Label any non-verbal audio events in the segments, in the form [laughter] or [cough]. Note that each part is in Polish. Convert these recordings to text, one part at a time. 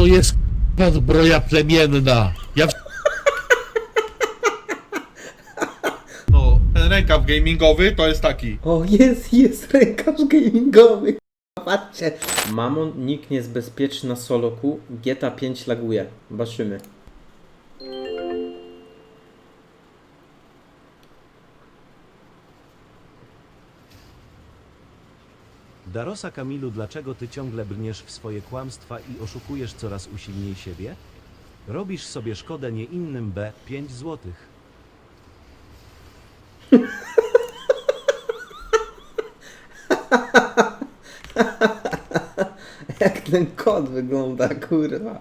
To jest k***a zbroja plemienna. Ja w... No, ten rękaw gamingowy to jest taki. O, jest, jest rękaż gamingowy. Patrzcie. Mamon, nikt nie jest bezpieczny na soloku. GTA 5 laguje. Zobaczymy. Darosa Kamilu, dlaczego ty ciągle brniesz w swoje kłamstwa i oszukujesz coraz usilniej siebie? Robisz sobie szkodę nie innym B 5 złotych. [laughs] Jak ten wygląda, kurwa.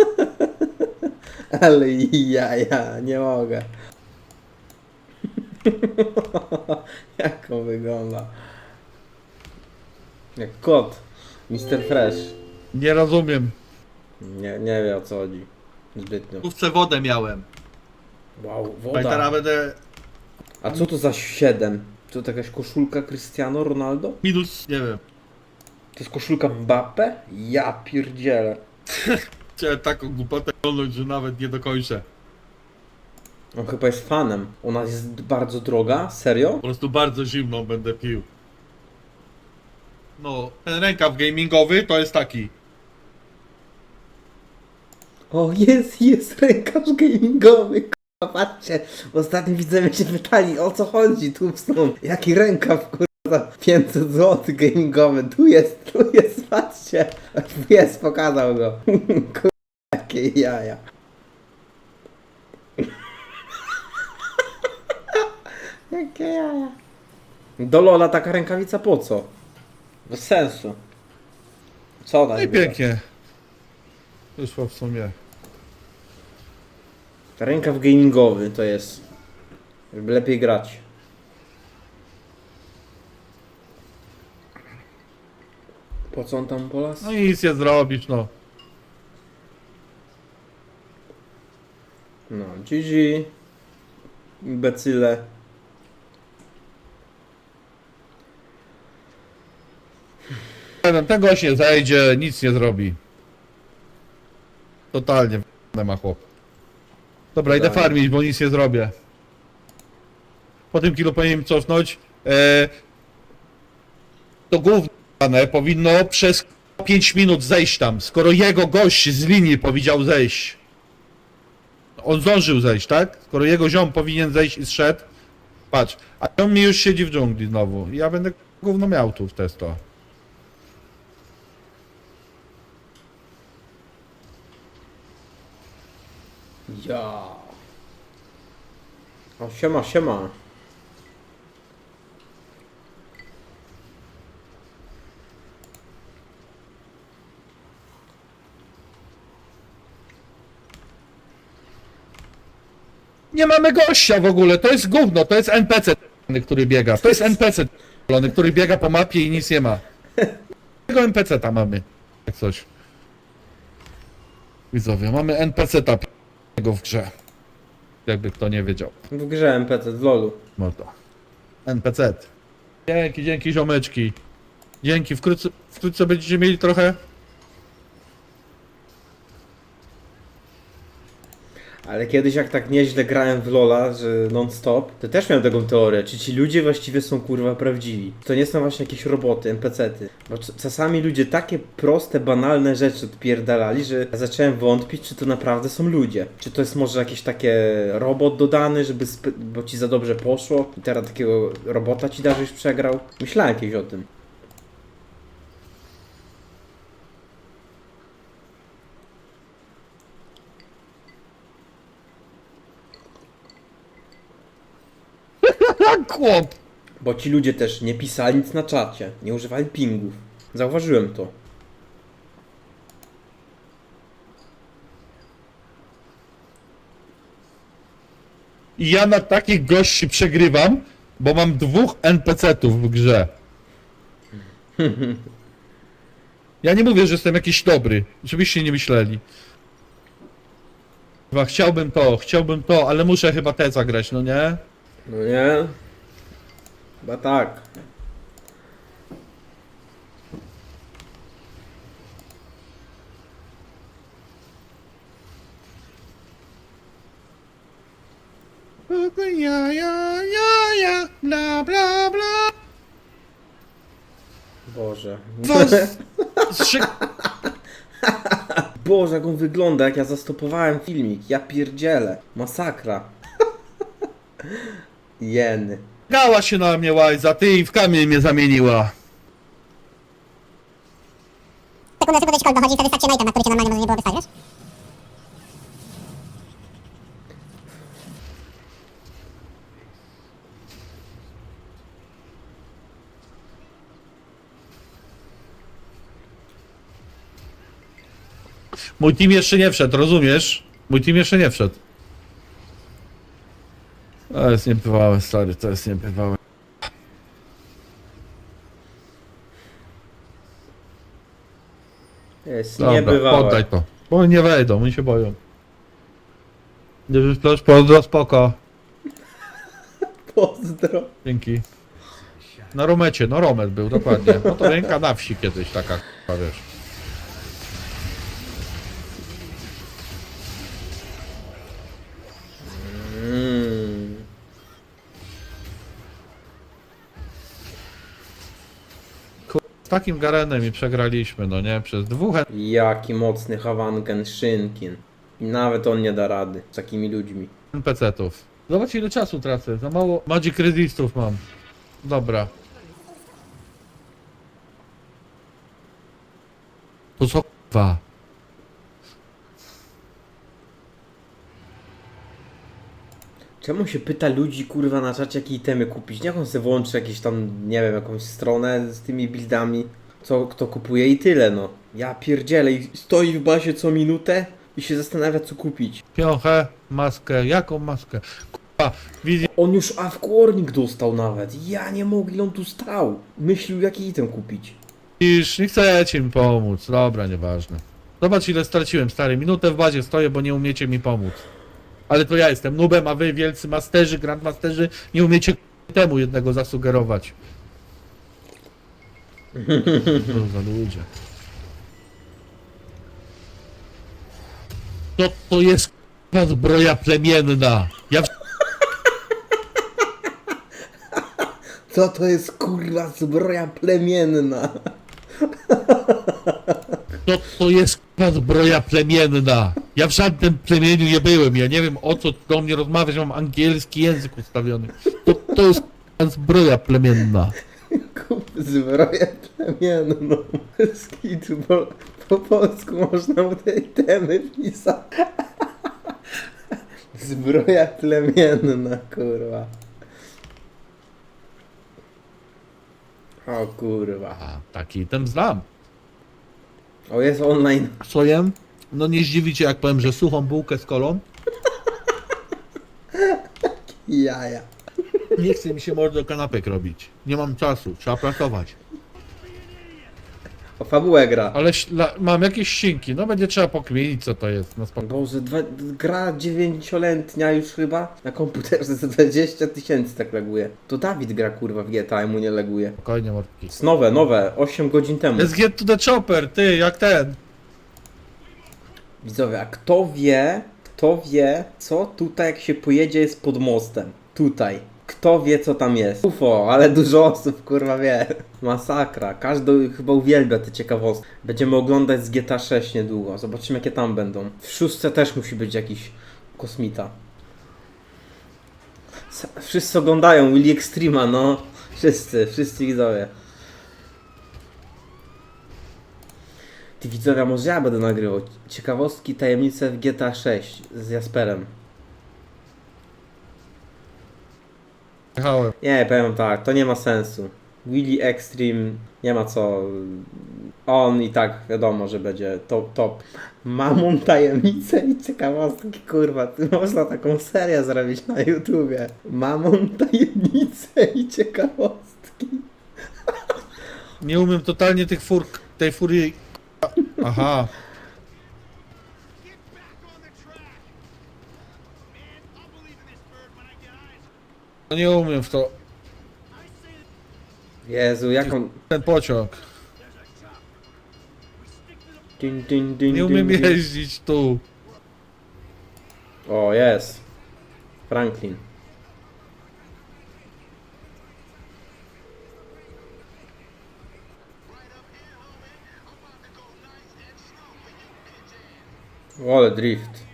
[laughs] Ale ja, ja, nie mogę. [laughs] Jak on wygląda? Jak kot. Mr. Fresh. Nie rozumiem. Nie, nie wie o co chodzi. Zbytnio. W główce wodę miałem. Wow, A i teraz woda. będę A co to za 7? To to jakaś koszulka Cristiano Ronaldo? minus, nie wiem. To jest koszulka Mbappe? Ja pierdzielę. [laughs] Chciałem taką głupotę oglądać, że nawet nie dokończę. On chyba jest fanem. Ona jest bardzo droga? Serio? Po prostu bardzo zimną będę pił. No, ten rękaw gamingowy to jest taki. O, jest, jest rękaż gamingowy. Kurwa, patrzcie. Ostatnio widzowie się pytali, o co chodzi tu są. Jaki rękaw, kurwa, za 500 zł gamingowy. Tu jest, tu jest, patrzcie. Tu jest, pokazał go. [laughs] Kurwa, jakie jaja. [laughs] Jakie jaja. Do Lola taka rękawica po co? Bez sensu. Co ona No i pięknie. Wyszło w sumie. Rękaw gamingowy to jest. Żeby lepiej grać. Po co on tam polas? No i nic nie zrobisz, no. No, GG. Imbecyle. Ten, ten gość nie zejdzie, nic nie zrobi. Totalnie nie ma chłop. Dobra, idę Totalnie. farmić, bo nic nie zrobię. Po tym kilu powinienem cofnąć. E, to gówno powinno przez 5 minut zejść tam, skoro jego gość z linii powiedział zejść. On zdążył zejść, tak? Skoro jego ziom powinien zejść i zszedł. Patrz, a on mi już siedzi w dżungli znowu. Ja będę gówno miał tu w testo. Ja. O, siema, siema. Nie mamy gościa w ogóle, to jest gówno, to jest NPC, który biega. To jest NPC, który biega po mapie i nic nie ma. Tego NPC tam mamy, jak coś. Widzowie, mamy NPC ta p***ego w grze. Jakby kto nie wiedział. W grze MPC, w lolu. Mordo. NPC. Dzięki, dzięki ziomeczki. Dzięki, wkrótce, wkrótce będziecie mieli trochę... Ale kiedyś jak tak nieźle grałem w Lola, że non-stop, to też miałem taką teorię, czy ci ludzie właściwie są kurwa prawdziwi. To nie są właśnie jakieś roboty, NPC-ty. Bo czasami ludzie takie proste, banalne rzeczy odpierdalali, że ja zacząłem wątpić, czy to naprawdę są ludzie. Czy to jest może jakiś takie robot dodany, żeby bo ci za dobrze poszło i teraz takiego robota ci da, żeś przegrał. Myślałem kiedyś o tym. Chłop! Bo ci ludzie też nie pisali nic na czacie, nie używali pingów. Zauważyłem to. I ja na takich gości przegrywam, bo mam dwóch NPC-ów w grze. [laughs] Ja nie mówię, że jestem jakiś dobry. Oczywiście nie myśleli. Chyba chciałbym to, chciałbym to, ale muszę chyba te zagrać, no nie? No nie? Chyba tak. Ja, ja, ja, ja, bla, bla, bla. Boże. No, [laughs] Boże, jak on wygląda, jak ja zastopowałem filmik. Ja pierdzielę. Masakra. [laughs] Jen. Gała się na mnie łajza, ty i w kamień mnie zamieniła. Sekunda, sekunda, szkoda dochodzi, wtedy stać się na item, na który cię normalnie może nie było wystać, wiesz? Mój team jeszcze nie wszedł, rozumiesz? Mój team jeszcze nie wszedł. To jest niebywałe, stary, to jest niebywałe. Jest Dobra, niebywałe. poddaj to. Bo oni nie wejdą, oni się boją. Nie wyślesz, pozdro, spoko. Pozdro. Dzięki. Na Romecie, no Romet był, dokładnie. No to ręka na wsi kiedyś taka, k***a, wiesz. Takim Garenem i przegraliśmy, no nie? Przez dwóch Jaki mocny Hawangen Szynkin. I nawet on nie da rady z takimi ludźmi. NPC-ów. Zobacz ile czasu tracę, za mało Magic Resistów mam. Dobra. To co k***wa? Czemu się pyta ludzi kurwa na czacie jakie itemy kupić? Niech on sobie włączy jakieś tam, nie wiem, jakąś stronę z tymi buildami, co kto kupuje i tyle no. Ja pierdzielę i stoi w bazie co minutę i się zastanawia co kupić. Piochę, maskę, jaką maskę? K***a, wizję On już awkwarnik dostał nawet. Ja nie mogę, ile on tu stał. Myślił jaki item kupić. Iż nie chcecie mi pomóc. Dobra, nieważne. Zobacz ile straciłem, stary. Minutę w bazie stoję, bo nie umiecie mi pomóc. Ale to ja jestem nubem, a wy wielcy masterzy, grandmasterzy nie umiecie temu jednego zasugerować. Co za ludzie. To to jest k***a zbroja plemienna. Ja. Co to jest kurwa zbroja plemienna? To to jest k***a zbroja plemienna. Ja w żadnym plemieniu nie byłem. Ja nie wiem o co do mnie rozmawiać. Mam angielski język ustawiony. To, to jest zbroja plemienna. Kup zbroję plemienną. Skitu, bo po polsku można mu te itemy pisać. Zbroja plemienna, kurwa. O kurwa. A, taki ten znam. O, jest online. Co jem? No nie zdziwicie jak powiem, że suchą bułkę z kolą. Jaja. Nie chce mi się mordo kanapek robić. Nie mam czasu, trzeba pracować. O fabułę gra. Ale śla- mam jakieś ścinki, no będzie trzeba pokminić co to jest. No spoko. Boże, dwa, gra dziewięcioletnia już chyba na komputerze za 20 tysięcy tak laguje. To Dawid gra kurwa w GTA i mu nie laguje. Spokojnie mordki. Jest nowe, nowe, 8 godzin temu. Let's get to the chopper, ty, jak ten. Widzowie, a kto wie, kto wie, co tutaj jak się pojedzie jest pod mostem? Tutaj. Kto wie co tam jest? UFO, ale dużo osób kurwa wie. Masakra. Każdy chyba uwielbia te ciekawostki. Będziemy oglądać z GTA 6 niedługo. Zobaczymy jakie tam będą. W szóstce też musi być jakiś kosmita. Wszyscy oglądają Willy Extrema, no. Wszyscy, wszyscy widzowie. Ty widzowie, a może ja będę nagrywał ciekawostki, tajemnice w GTA 6 z Jasperem. Jechałem. Nie, powiem tak, to nie ma sensu. Willy Extreme, nie ma co. On i tak wiadomo, że będzie top, top. Mamą tajemnice i ciekawostki, kurwa, ty można taką serię zrobić na YouTubie. Mamą tajemnice i ciekawostki. Nie umiem totalnie tych fur, tej furii. Aha. No nie umiem w to. Jezu, jak on... Ten pociąg. Nie umiem jeździć tu. O, jest. Franklin. Ale drift.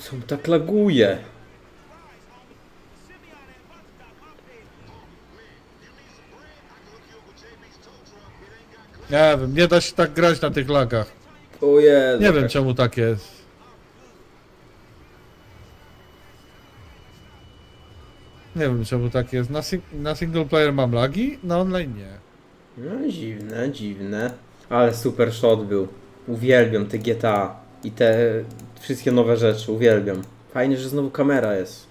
Co mu tak laguje? Nie wiem, nie da się tak grać na tych lagach. O Jezu, Nie wiem czemu tak jest. Nie wiem czemu tak jest. Na, sing na single player mam lagi, na online nie. No dziwne, dziwne. Ale super shot był. Uwielbiam te GTA i te wszystkie nowe rzeczy, uwielbiam. Fajnie, że znowu kamera jest.